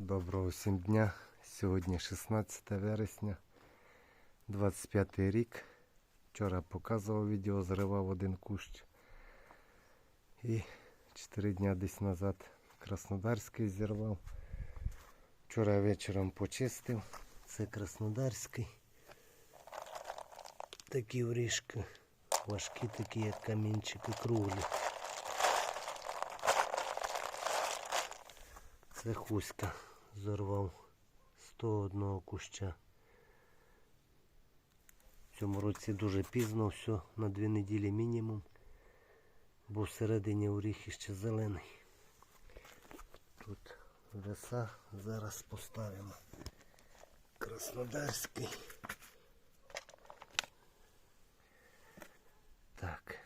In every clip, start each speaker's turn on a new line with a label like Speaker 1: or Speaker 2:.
Speaker 1: Доброго всім дня. Сьогодні 16 вересня, 25 рік. Вчора показував відео, зривав один кущ. І 4 дня десь назад Краснодарський зірвав. Вчора вечором почистив. Це Краснодарський. Такі вріжки. Важкі такі, як камінчики круглі. Це хуська зорвав 101 куща. В цьому році дуже пізно все, на дві неділі мінімум, бо всередині оріх ще зелений. Тут веса зараз поставимо. Краснодарський. Так.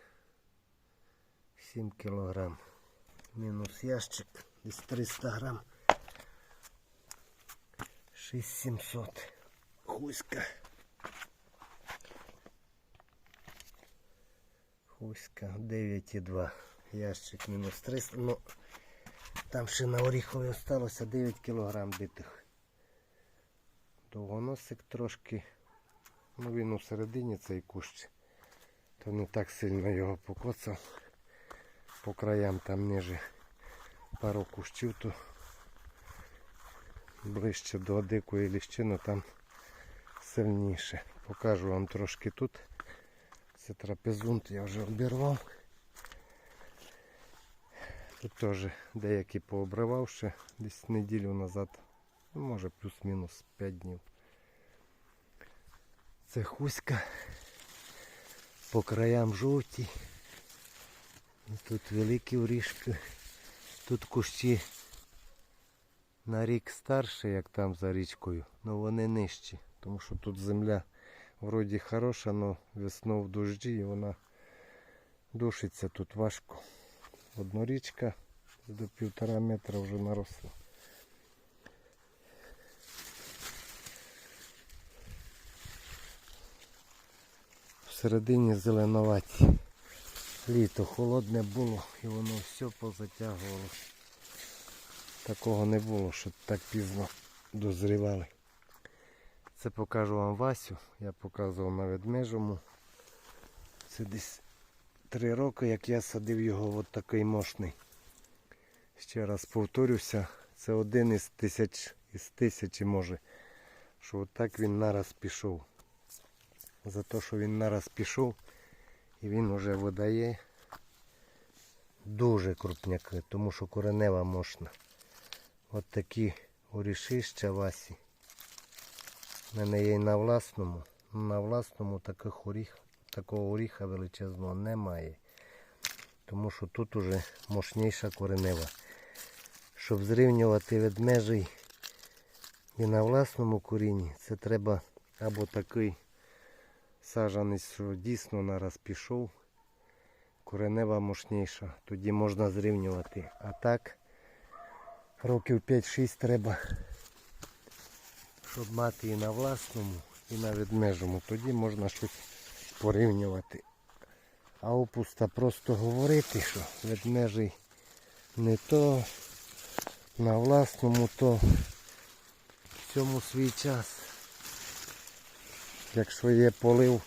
Speaker 1: 7 кілограм. Мінус ящик. Десь 300 грам. 6700. Хуська. Хуська 9,2. Ящик мінус 300. Ну, там ще на оріхові осталося 9 кілограм битих. Довгоносик трошки. Ну він у середині цей кущ. То не так сильно його покоцав. По краям там ниже пару кущів, то ближче до дикої ліщини там сильніше. Покажу вам трошки тут. Це трапезунт я вже обірвав. Тут теж деякі пообривав ще десь неділю назад. Ну, може плюс-мінус 5 днів. Це хуська. По краям жовті. Тут великі орішки. Тут кущі на рік старше, як там за річкою, але вони нижчі. Тому що тут земля вроді хороша, але весною в дожді і вона душиться тут важко. Однорічка до півтора метра вже наросла. Всередині зеленуваті. Літо холодне було і воно все позатягувало. Такого не було, що так пізно дозрівали. Це покажу вам Васю. Я показував на ведмежому. Це десь три роки, як я садив його от такий мощний. Ще раз повторюся, це один із тисяч, із тисячі може, що отак він нараз пішов. За те, що він нараз пішов, і він вже видає дуже крупняки, тому що коренева мощна. От такі орішища Васі. У мене є і на власному. Ну, На власному таких оріх, такого оріха величезного немає. Тому що тут уже мощніша коренева. Щоб зрівнювати ведмежий і на власному корінні, це треба або такий саджанець, що дійсно нараз пішов, коренева мощніша, тоді можна зрівнювати. А так років 5-6 треба, щоб мати і на власному, і на ведмежому. Тоді можна щось порівнювати. А опуста просто говорити, що ведмежий не то, на власному, то в цьому свій час. Якщо є полив,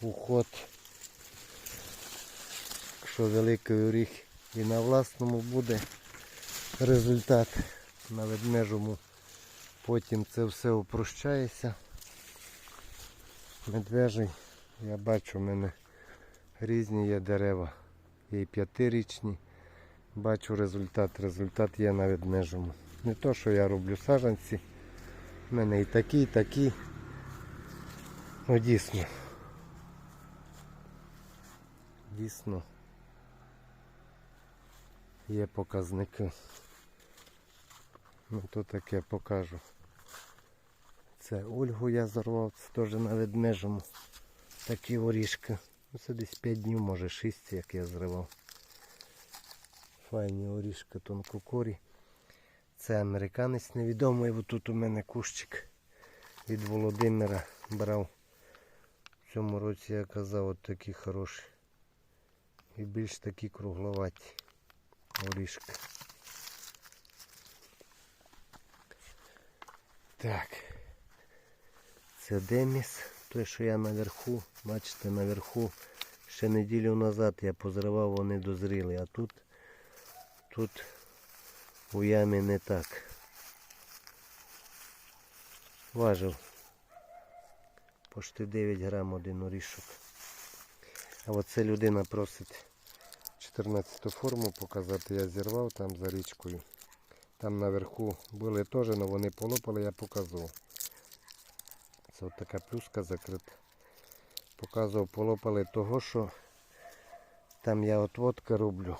Speaker 1: уход, якщо великий оріх і на власному буде результат на ведмежому, потім це все опрощається. Медвежий, я бачу, в мене різні є дерева, є і п'ятирічні. Бачу результат. Результат є на ведмежому. Не то, що я роблю саджанці. У мене і такі, і такі. Ну дійсно. Дійсно. Є показники. Ну то таке покажу. Це Ольгу я зарвав, це теж на ведмежому. Такі орішки. Ну це десь 5 днів, може 6, як я зривав. Файні орішки тонкокорі. Це американець невідомий. Ось тут у мене кущик від Володимира брав. В цьому році я казав от такі хороші. І більш такі кругловаті орішки. Так. Це Деміс, той, що я наверху. Бачите, наверху ще неділю назад я позривав, вони дозріли, а тут, тут у ямі не так. Важив почти 9 грам один орішок. А оце людина просить 14 форму показати, я зірвав там за річкою. Там наверху були теж, але вони полопали, я показував. Це от така плюска закрита. Показував, полопали того, що там я отводки роблю.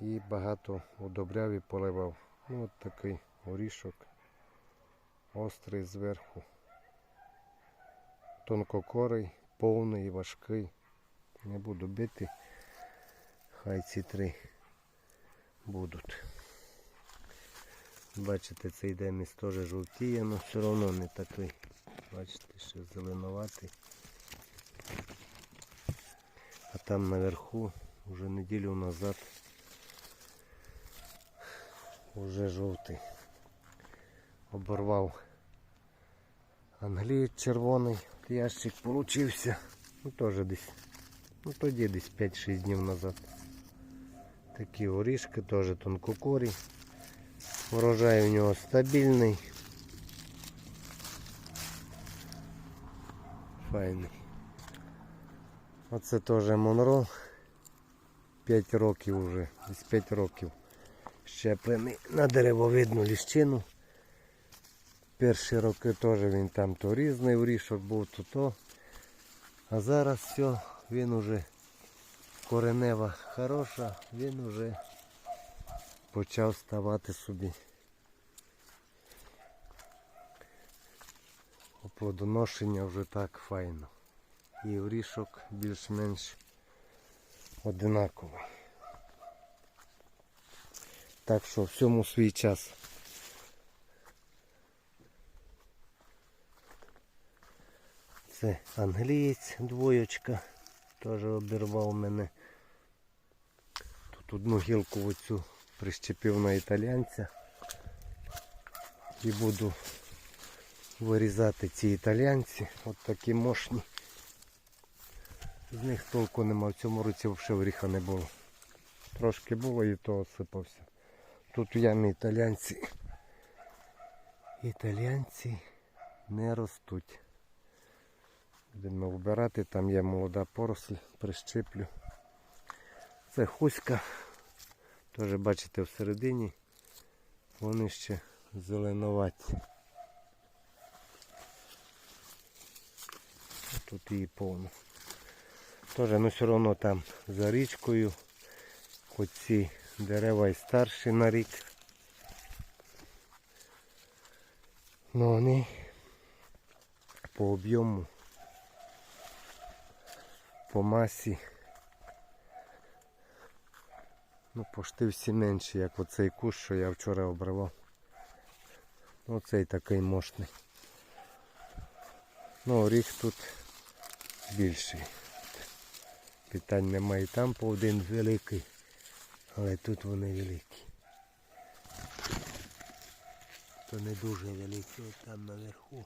Speaker 1: І багато удобряв і поливав. Ну от такий орішок. Острий зверху. Тонкокорий, повний, важкий. Не буду бити. Хай ці три будуть. Бачите, цей деміс теж жовтіє, але все одно не такий. Бачите, ще зеленуватий. А там наверху вже неділю назад вже жовтий. Оборвав англієць червоний. Ящик получився. Ну теж десь. Ну тоді десь 5-6 днів назад. Такі орішки, теж тонкокорі. Урожай у нього стабільний. Файний. Оце теж Монро. 5 років вже, десь 5 років. Щеплений на деревовидну ліщину. Перші роки теж він там то різний орішок був, то то. А зараз все, він уже коренева хороша, він уже почав ставати собі. Оплодоношення вже так файно. І орішок більш-менш одинаковий. Так що всьому свій час. Це англієць двоєчка. Теж обірвав мене. Одну гілку оцю прищепив на італійця. І буду вирізати ці італійці. От такі мощні. З них толку нема. В цьому році взагалі оріха не було. Трошки було і то осипався. Тут в ямі італійці. Італійці не ростуть. Будемо вбирати, там є молода поросль, прищеплю. Це хуська. Теж бачите всередині. Вони ще зеленуваті. Тут її повно. Теж, ну все одно там за річкою. Хоч ці дерева і старші на рік. Ну вони по об'єму по масі. Ну, пошти всі менші, як оцей кущ, що я вчора обривав. Оцей такий мощний. Ну, оріх тут більший. Питань немає. Там по один великий, але тут вони великі. То не дуже великі, от там наверху.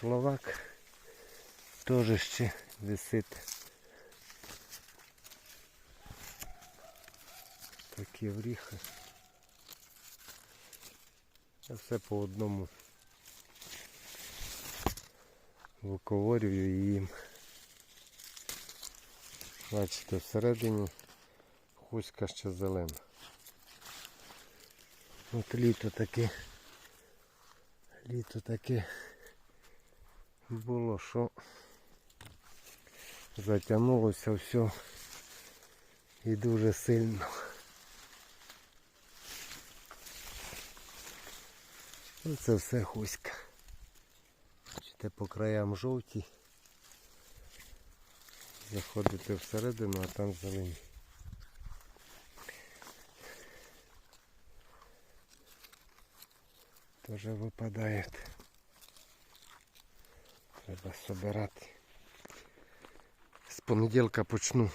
Speaker 1: Словак теж ще висить. Такі вріхи. Я все по одному виковорюю їм. Бачите, всередині хуська ще зелена. От літо таке. Літо таке було, що затягнулося все і дуже сильно. Ну, Це все хуська. Бачите, по краям жовті. Заходите всередину, а там зелені. Тоже випадають. Треба собирати. Понеділка почну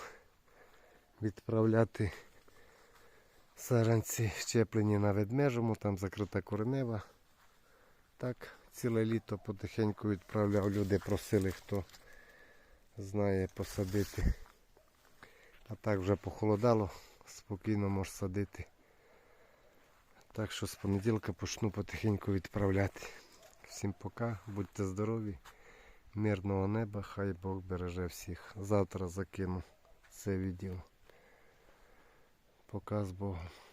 Speaker 1: відправляти саранці щеплені на ведмежому, там закрита коренева. Так, ціле літо потихеньку відправляв. Люди просили, хто знає посадити. А так вже похолодало, спокійно можеш садити. Так що з понеділка почну потихеньку відправляти. Всім пока, будьте здорові, мирного неба, хай Бог береже всіх. Завтра закину це відео. Показ з Богом.